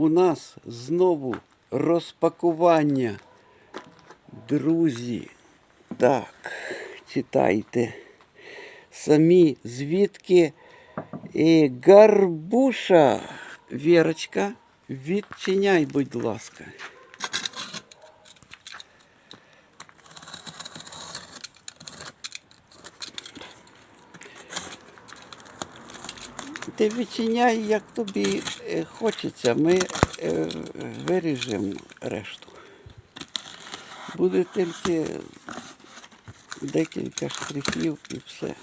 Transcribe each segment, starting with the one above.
у нас знову розпакування. Друзі. Так, читайте. Самі звідки і гарбуша. Вірочка, відчиняй, будь ласка. Ти відчиняй, як тобі е, хочеться. Ми е, виріжемо решту. Буде тільки декілька штрихів і все.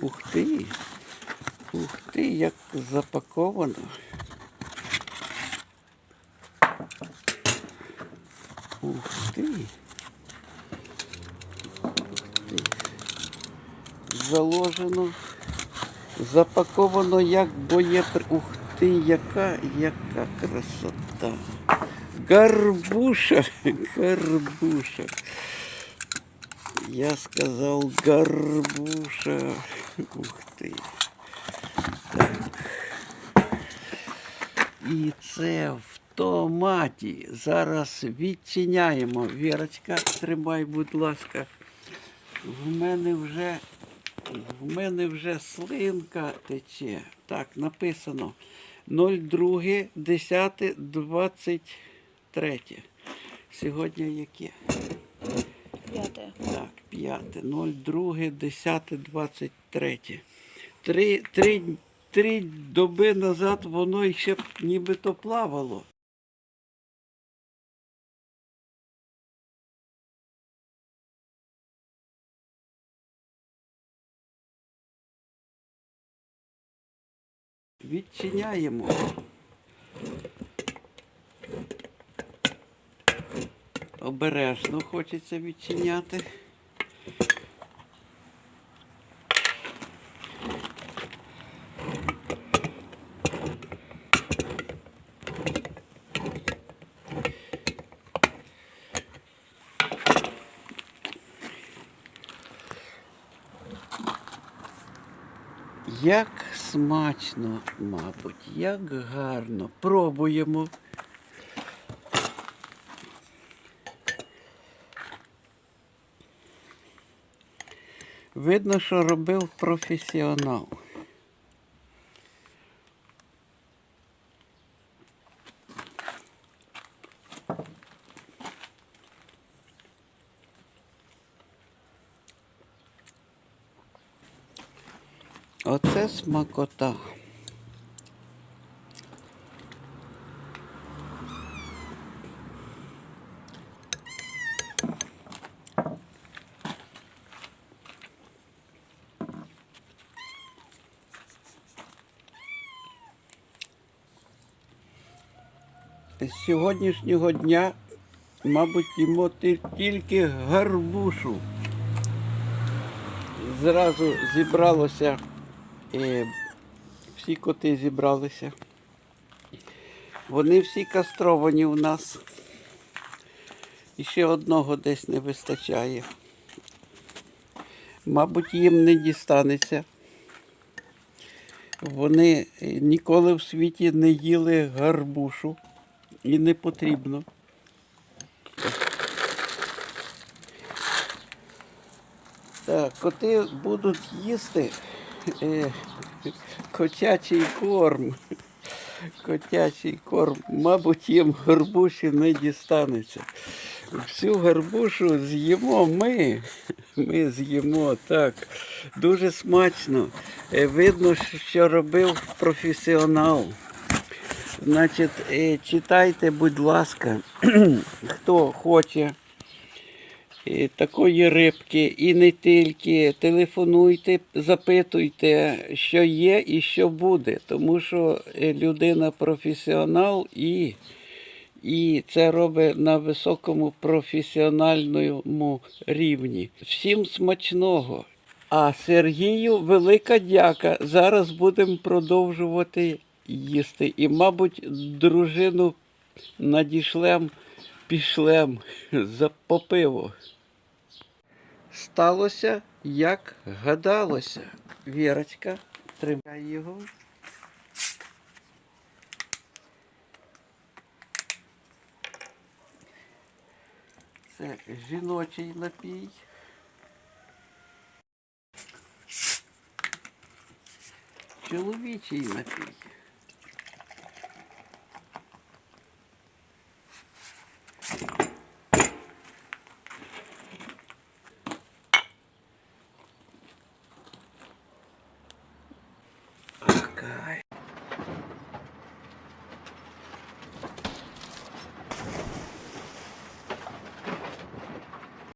Ух ти! Ух ти, як запаковано. Ух ти! Заложено, запаковано як боєпри... Ух ти, яка, яка красота. Гарбуша, гарбуша. Я сказав гарбуша. Ух ти. Так. І це в томаті. Зараз відчиняємо. Вірочка, тримай, будь ласка. В мене вже в мене вже слинка тече. Так, написано 02, 10, 23. Сьогодні яке? П'яте. Так, 5, 02, 10, 23. Три, три, три доби назад воно ще нібито плавало. Відчиняємо. Обережно хочеться відчиняти. Як смачно, мабуть, як гарно. Пробуємо. Видно, що робив професіонал. Оце смакота. З сьогоднішнього дня, мабуть, їмо тільки гарбушу. Зразу зібралося, всі коти зібралися. Вони всі кастровані у нас. І ще одного десь не вистачає. Мабуть, їм не дістанеться. Вони ніколи в світі не їли гарбушу і не потрібно. Так, коти будуть їсти котячий корм. Котячий корм. Мабуть, їм гарбуші не дістанеться. Всю гарбушу з'їмо ми. Ми з'їмо так. Дуже смачно. Е, Видно, що робив професіонал. Значить, е, читайте, будь ласка, хто хоче такої рибки і не тільки. Телефонуйте, запитуйте, що є і що буде. Тому що е, людина професіонал і, і це робить на високому професіональному рівні. Всім смачного. А Сергію велика дяка. Зараз будемо продовжувати їсти. І, мабуть, дружину надішлем, пішлем за по пиво. Сталося як гадалося. Вірочка, тримай його. Це жіночий напій. Чоловічий напій.